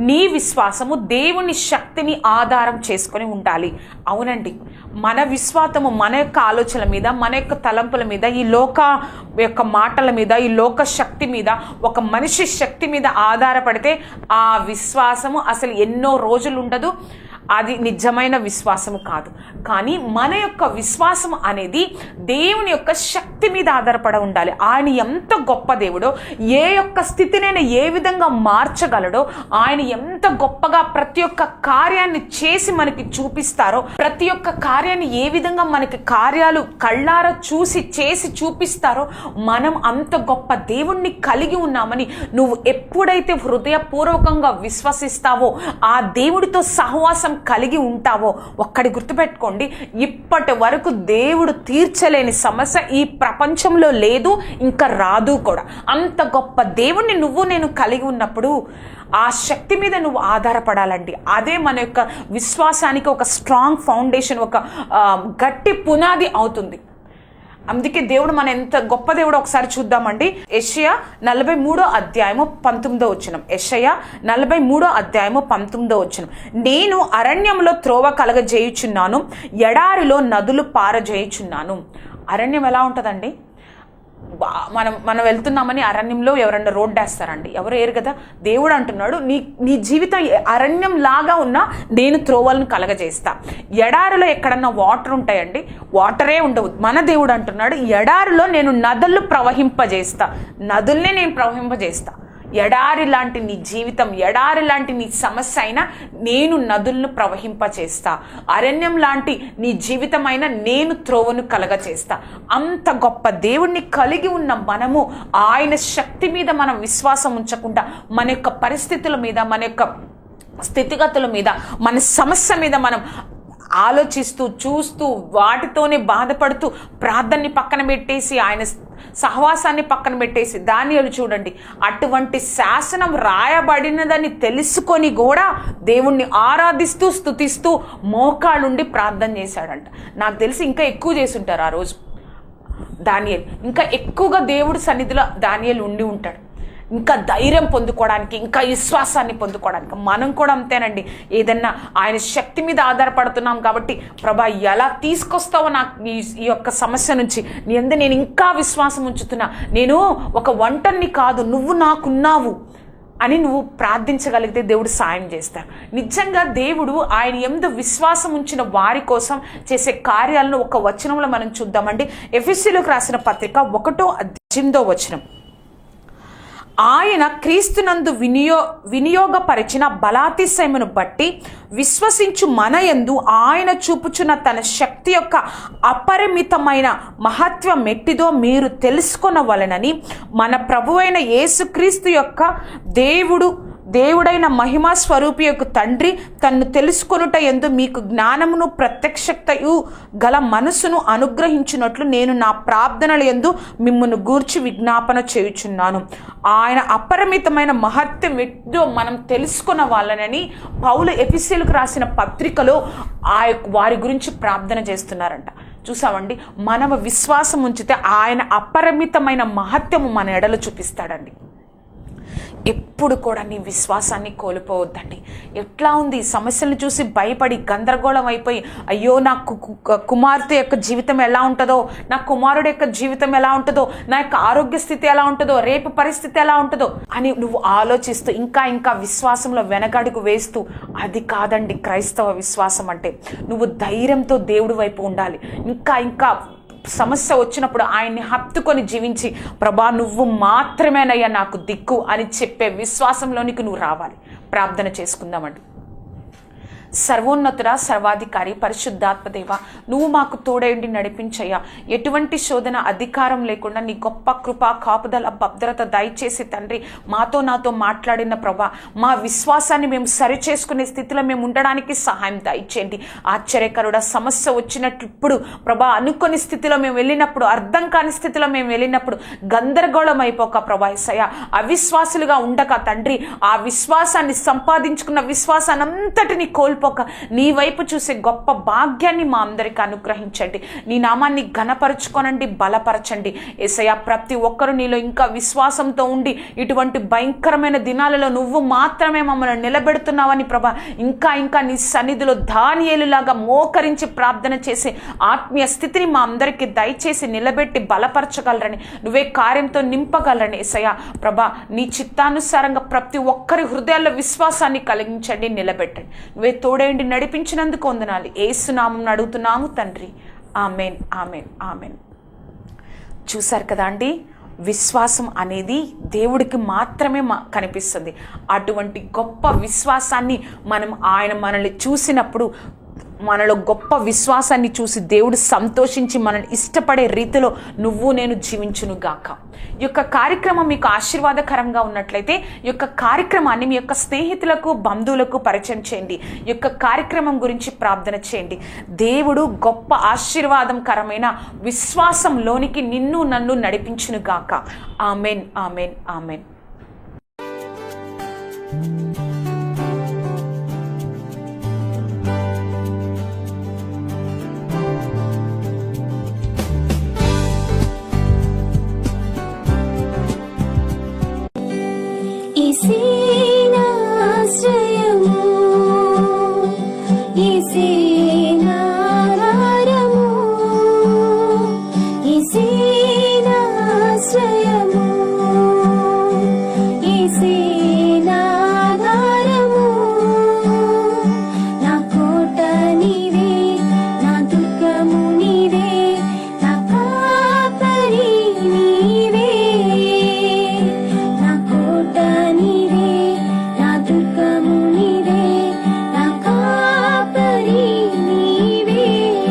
నీ విశ్వాసము దేవుని శక్తిని ఆధారం చేసుకొని ఉండాలి. అవునండి. మన విశ్వాసము మన యొక్క ఆలోచనల మీద మన యొక్క తలంపుల మీద ఈ లోక యొక్క మాటల మీద ఈ లోక శక్తి మీద ఒక మనిషి శక్తి మీద ఆధారపడితే ఆ విశ్వాసము అసలు ఎన్నో రోజులు ఉండదు. అది నిజమైన విశ్వాసము కాదు. కానీ మన యొక్క విశ్వాసం అనేది దేవుని యొక్క శక్తి మీద ఆధారపడి ఉండాలి. ఆయన ఎంత గొప్ప దేవుడో ఏ యొక్క స్థితినైనా ఏ విధంగా మార్చగలడో ఆయన ఎంత ఎంత గొప్పగా ప్రతి ఒక్క కార్యాన్ని చేసి మనకి చూపిస్తారో ప్రతి ఒక్క కార్యాన్ని ఏ విధంగా మనకి కార్యాలు కళ్ళార చూసి చేసి చూపిస్తారో మనం అంత గొప్ప దేవుణ్ణి కలిగి ఉన్నామని నువ్వు ఎప్పుడైతే హృదయపూర్వకంగా విశ్వసిస్తావో ఆ దేవుడితో సహవాసం కలిగి ఉంటావో ఒక్కడి గుర్తుపెట్టుకోండి ఇప్పటి వరకు దేవుడు తీర్చలేని సమస్య ఈ ప్రపంచంలో లేదు ఇంకా రాదు కూడా. అంత గొప్ప దేవుణ్ణి నువ్వు నేను కలిగి ఉన్నప్పుడు ఆ శక్తి మీద నువ్వు ఆధారపడాలండి అదే మన యొక్క విశ్వాసానికి ఒక స్ట్రాంగ్ ఫౌండేషన్ ఒక గట్టి పునాది అవుతుంది. అందుకే దేవుడు మన ఎంత గొప్ప దేవుడు ఒకసారి చూద్దామండి. యెషయా నలభై మూడో అధ్యాయము పంతొమ్మిదో వచ్చినం యెషయా నలభై మూడో అధ్యాయము పంతొమ్మిదో వచ్చినం నేను అరణ్యంలో త్రోవ కలగజేయుచున్నాను ఎడారిలో నదులు పారజేయుచున్నాను. అరణ్యం ఎలా ఉంటుందండి? మనం మనం వెళ్తున్నామని అరణ్యంలో ఎవరన్నా రోడ్డు వేస్తారండి. ఎవరు ఏరు కదా? దేవుడు అంటున్నాడు నీ నీ జీవితం అరణ్యం లాగా ఉన్నా నేను త్రోవలను కలగజేస్తా. ఎడారిలో ఎక్కడన్నా వాటర్ ఉంటాయండి వాటరే ఉండవు. మన దేవుడు అంటున్నాడు ఎడారిలో నేను నదులు ప్రవహింపజేస్తా. నదుల్నే నేను ప్రవహింపజేస్తా. ఎడారి లాంటి నీ జీవితం ఎడారి లాంటి నీ సమస్య అయినా నేను నదులను ప్రవహింపచేస్తా. అరణ్యం లాంటి నీ జీవితమైన నేను త్రోవను కలగచేస్తా. అంత గొప్ప దేవుణ్ణి కలిగి ఉన్న మనము ఆయన శక్తి మీద మనం విశ్వాసం ఉంచకుండా మన యొక్క పరిస్థితుల మీద మన యొక్క స్థితిగతుల మీద మన సమస్య మీద మనం ఆలోచిస్తూ చూస్తూ వాటితోనే బాధపడుతూ ప్రార్థనని పక్కన పెట్టేసి ఆయన సహవాసాన్ని పక్కన పెట్టేసి దానియలు చూడండి అటువంటి శాసనం రాయబడినదని తెలుసుకొని కూడా దేవుణ్ణి ఆరాధిస్తూ స్తుతిస్తూ మోకాళ్ళుండి ప్రార్థన చేశాడంట. నాకు తెలిసి ఇంకా ఎక్కువ చేసుంటారు ఆ రోజు. దానియల్. ఇంకా ఎక్కువగా దేవుడి సన్నిధిలో దానియలు ఉండి ఉంటాడు. ఇంకా ధైర్యం పొందుకోవడానికి ఇంకా విశ్వాసాన్ని పొందుకోవడానికి. మనం కూడా అంతేనండి. ఏదన్నా ఆయన శక్తి మీద ఆధారపడుతున్నాం కాబట్టి ప్రభా ఎలా తీసుకొస్తావో నాకు ఈ యొక్క సమస్య నుంచి. నీ అందు నేను ఇంకా విశ్వాసం ఉంచుతున్నా. నేను ఒక వంటని కాదు నువ్వు నాకున్నావు అని నువ్వు ప్రార్థించగలిగితే దేవుడు సాయం చేస్తాడు. నిజంగా దేవుడు ఆయన ఎందు విశ్వాసం ఉంచిన వారి కోసం చేసే కార్యాలను ఒక వచనంలో మనం చూద్దామండి. ఎఫ్ఎస్సీలోకి రాసిన పత్రిక ఒకటో అధ్యాయంతో వచనం. ఆయన క్రీస్తునందు వినియో వినియోగపరిచిన బలాతిశయమును బట్టి విశ్వసించు మన యందు ఆయన చూపుచున్న తన శక్తి యొక్క అపరిమితమైన మహత్వం ఎట్టిదో మీరు తెలుసుకొనవలనని మన ప్రభువైన యేసుక్రీస్తు యొక్క దేవుడు దేవుడైన మహిమా స్వరూపి యొక్క తండ్రి తన్ను తెలుసుకొనుట ఎందు మీకు జ్ఞానమును ప్రత్యక్షతయు గల మనసును అనుగ్రహించినట్లు నేను నా ప్రార్థనల ఎందు మిమ్మల్ని గూర్చి విజ్ఞాపన చేయుచున్నాను. ఆయన అపరిమితమైన మహత్యం ఎట్టో మనం తెలుసుకున్న వాళ్ళనని పౌలు ఎఫిసియల్కు రాసిన పత్రికలో ఆ యొక్క- వారి గురించి ప్రార్థన చేస్తున్నారంట. చూసామండి? మనము విశ్వాసం ఉంచితే ఆయన అపరిమితమైన మహత్యము మన ఎడలు చూపిస్తాడండి. ఎప్పుడు కూడా నీ విశ్వాసాన్ని కోల్పోవద్దండి. ఎట్లా ఉంది? సమస్యలను చూసి భయపడి గందరగోళం అయిపోయి అయ్యో నా కుమార్తె యొక్క జీవితం ఎలా ఉంటుందో నా కుమారుడు యొక్క జీవితం ఎలా ఉంటుందో నా యొక్క ఆరోగ్య స్థితి ఎలా ఉంటుందో రేపు పరిస్థితి ఎలా ఉంటుందో అని నువ్వు ఆలోచిస్తూ ఇంకా ఇంకా విశ్వాసంలో వెనకడుగు వేస్తూ అది కాదండి క్రైస్తవ విశ్వాసం అంటే. నువ్వు ధైర్యంతో దేవుడి వైపు ఉండాలి. ఇంకా ఇంకా సమస్య వచ్చినప్పుడు ఆయన్ని హత్తుకొని జీవించి ప్రభా నువ్వు మాత్రమేనయ్యా నాకు దిక్కు అని చెప్పే విశ్వాసంలోనికి నువ్వు రావాలి. ప్రార్థన చేసుకుందామండి. సర్వోన్నతుర సర్వాధికారి పరిశుద్ధాత్మదేవ నువ్వు మాకు తోడైండి నడిపించయ్యా. ఎటువంటి శోధన అధికారం లేకుండా నీ గొప్ప కృప కాపుదల భద్రత దయచేసి తండ్రి మాతో నాతో మాట్లాడిన ప్రభా మా విశ్వాసాన్ని మేము సరిచేసుకునే స్థితిలో మేము ఉండడానికి సహాయం దయచేయండి. ఆశ్చర్యకరుడ సమస్య వచ్చినట్లు ఇప్పుడు ప్రభా అనుకోని స్థితిలో మేము వెళ్ళినప్పుడు అర్థం కాని స్థితిలో మేము వెళ్ళినప్పుడు గందరగోళం అయిపోక ప్రభా ఎస్సయ్య అవిశ్వాసులుగా ఉండక తండ్రి ఆ విశ్వాసాన్ని సంపాదించుకున్న విశ్వాసాన్ని అంతటిని కోల్పో కోల్పోక నీ వైపు చూసే గొప్ప భాగ్యాన్ని మా అందరికి అనుగ్రహించండి. నీ నామాన్ని ఘనపరచుకోనండి బలపరచండి. ఏసయ్య ప్రతి ఒక్కరు నీలో ఇంకా విశ్వాసంతో ఉండి ఇటువంటి భయంకరమైన దినాలలో నువ్వు మాత్రమే మమ్మల్ని నిలబెడుతున్నావని ప్రభా ఇంకా ఇంకా నీ సన్నిధిలో దానియేలులాగా మోకరించి ప్రార్థన చేసి ఆత్మీయ స్థితిని మా అందరికీ దయచేసి నిలబెట్టి బలపరచగలరని నువ్వే కార్యంతో నింపగలరని ఏసయ్య. ప్రభా నీ చిత్తానుసారంగా ప్రతి ఒక్కరి హృదయాల్లో విశ్వాసాన్ని కలిగించండి నిలబెట్టండి. నువ్వే తోడేండి నడిపించినందుకు వందనాలి. ఏసునామం అడుగుతున్నాము తండ్రి. Amen amen amen. చూశారు కదా అండి? విశ్వాసం అనేది దేవుడికి మాత్రమే మా కనిపిస్తుంది. అటువంటి గొప్ప విశ్వాసాన్ని మనం ఆయన మనల్ని చూసినప్పుడు మనలో గొప్ప విశ్వాసాన్ని చూసి దేవుడు సంతోషించి మనల్ని ఇష్టపడే రీతిలో నువ్వు నేను జీవించును గాక. ఈ యొక్క కార్యక్రమం మీకు ఆశీర్వాదకరంగా ఉన్నట్లయితే ఈ యొక్క కార్యక్రమాన్ని మీ యొక్క స్నేహితులకు బంధువులకు పరిచయం చేయండి. ఈ యొక్క కార్యక్రమం గురించి ప్రార్థన చేయండి. దేవుడు గొప్ప ఆశీర్వాదంకరమైన విశ్వాసంలోనికి నిన్ను నన్ను నడిపించును గాక. Amen amen amen. see.